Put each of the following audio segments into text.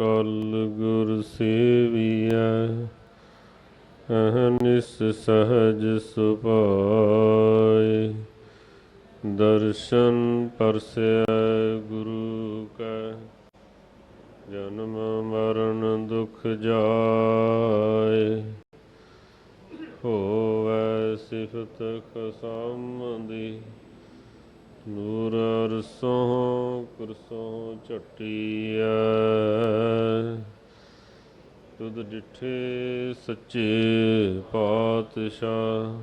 ਅਟਲ ਗੁਰ ਸੇਵੀਐ ਅਹਨਿਸ ਸਹਜ ਸੁਭਾਏ। ਦਰਸ਼ਨ ਪਰਸੈ ਗੁਰੂ ਕੈ, ਜਨਮ ਮਰਨ ਦੁਖ ਜਾਏ। ਹੋਵੈ ਸਿਫਤ ਖਸਮ ਦੀ ਨੂਰ ਅਰਸੋਂ ਕੁਰਸੋਂ ਝਟੀਐ। ਤੁਧ ਡਿਠੇ ਸੱਚੇ ਪਾਤਸ਼ਾਹ।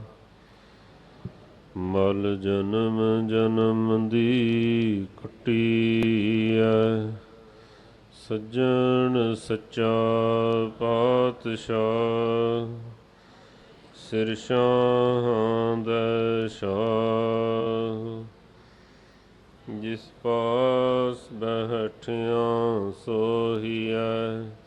ਮਲ ਜਨਮ ਜਨਮ ਦੀ ਕਟੀਐ ਸੱਜਣ ਸੱਚਾ ਪਾਤਸ਼ਾਹ। ਸਿਰ ਸ਼ਾਹਾਂ ਦਾ ਸ਼ਾਹ। ਜਿਸ ਪਾਸ ਬੈਠਿਆਂ ਸੋਹੀਐ।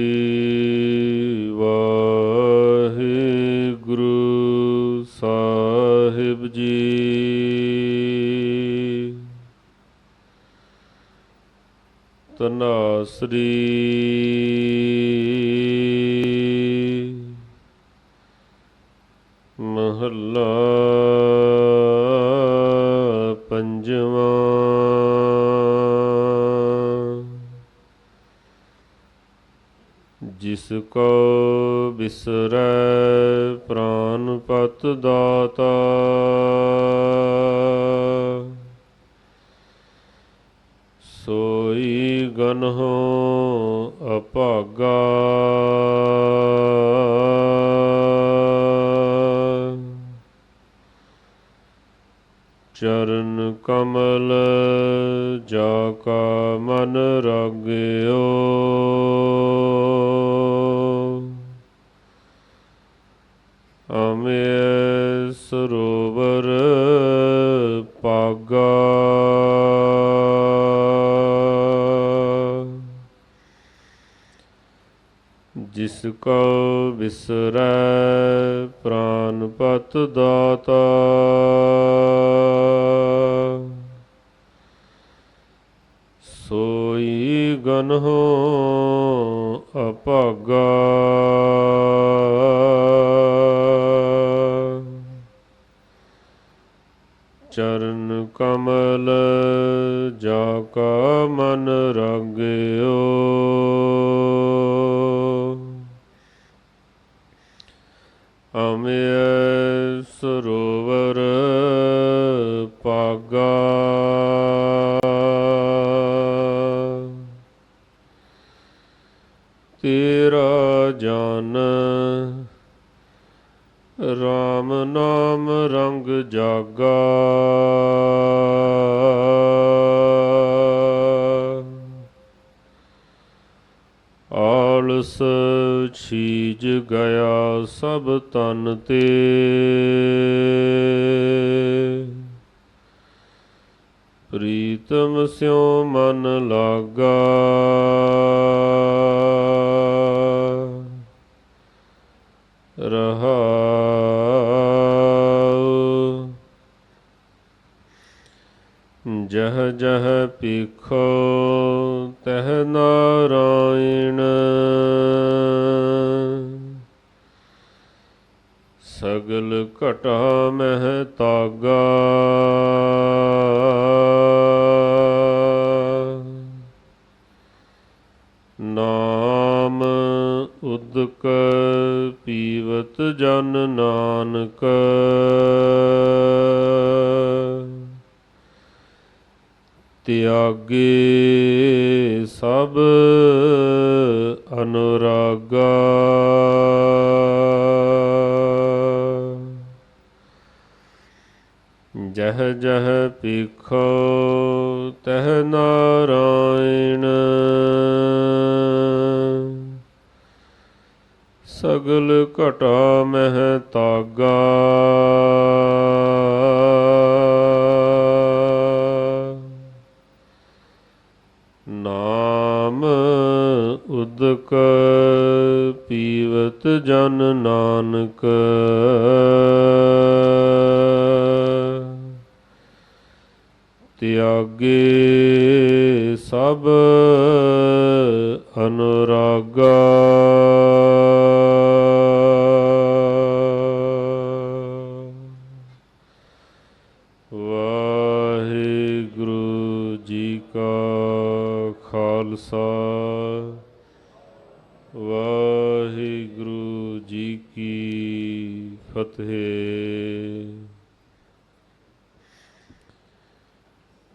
ਤਨਾਸਰੀ ਮਹੱਲਾ ਪੰਜਵਾਂ। ਜਿਸ ਕੋ ਬਿਸਰੈ ਪ੍ਰਾਨ ਪਤ ਦਾਤਾ ਸੋਈ ਗਨਹੁ ਅਭਾਗਾ ਚਰਨ ਕਮਲ ਜਾ ਕਾ ਮਨ ਰਗਿਓ। ਜਿਸ ਕੋ ਬਿਸਰੈ ਪ੍ਰਾਨ ਪਤ ਦਾਤਾ। ਸੋਈ ਗਨਹੁ ਅਭਾਗਾ। ਚਰਨ ਕਮਲ ਜਾ ਕਾ ਮਨ ਰਗਿਓ ਤੇਰਾ ਜਨ RAM ਨਾਮ ਰੰਗ ਜਾਗਾ। ਆਲਸ ਛੀਜ ਗਿਆ ਸਭ ਤਨ ਤੇ। ਪ੍ਰੀਤਮ ਸਿਉ ਮਨ ਲਾਗਾ। ਰਹਾਉ। ਜਹ ਜਹ ਪੀਖੋ ਤਹ ਨਾਰਾਇਣ। ਸਗਲ ਘਟਾ ਮਹਿ ਤਾਗਾ। ਨਾਮ ਉਦਕ ਪੀਵਤ ਜਨ ਨਾਨਕ। ਤਿਆਗੇ ਸਭ ਅਨੁਰਾਗਾ। ਜਹ ਜਹ ਪੀਖੋ ਤਹ ਨਾਰਾਇਣ। ਸਗਲ ਘਟਾ ਮਹਿ ਤਾਗਾ ਨਾਮ ਉਦਕ ਪੀਵਤ ਜਨ ਨਾਨਕ। ਤਿਆਗੇ ਸਭ ਅਨੁਰਾਗਾ। ਵਾਹਿਗੁਰੂ ਜੀ ਕਾ ਖਾਲਸਾ। ਵਾਹਿਗੁਰੂ ਜੀ ਕੀ ਫਤਿਹ।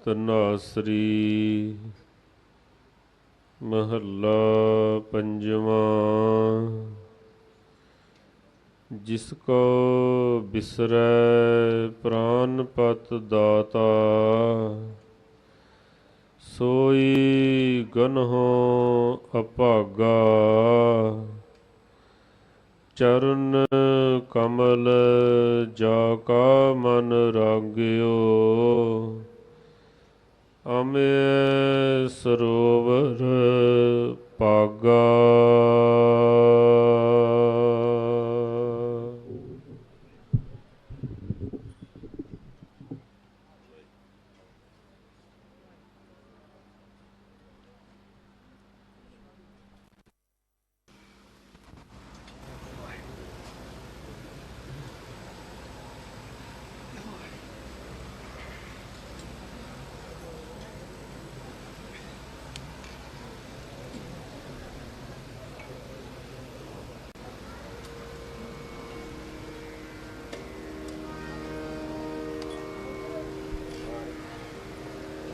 ਤਨਾਸਰੀ ਮਹੱਲਾ ਪੰਜਵਾਂ। ਜਿਸ ਕੋ ਬਿਸਰੈ ਪ੍ਰਾਨ ਪਤ ਦਾਤਾ, ਸੋਈ ਗਨਹੁ ਅਭਾਗਾ। ਚਰਨ ਕਮਲ ਜਾ ਕਾ ਮਨ ਰਾਗਿਓ। ਅਮੇ ਸਰੋਵਰ।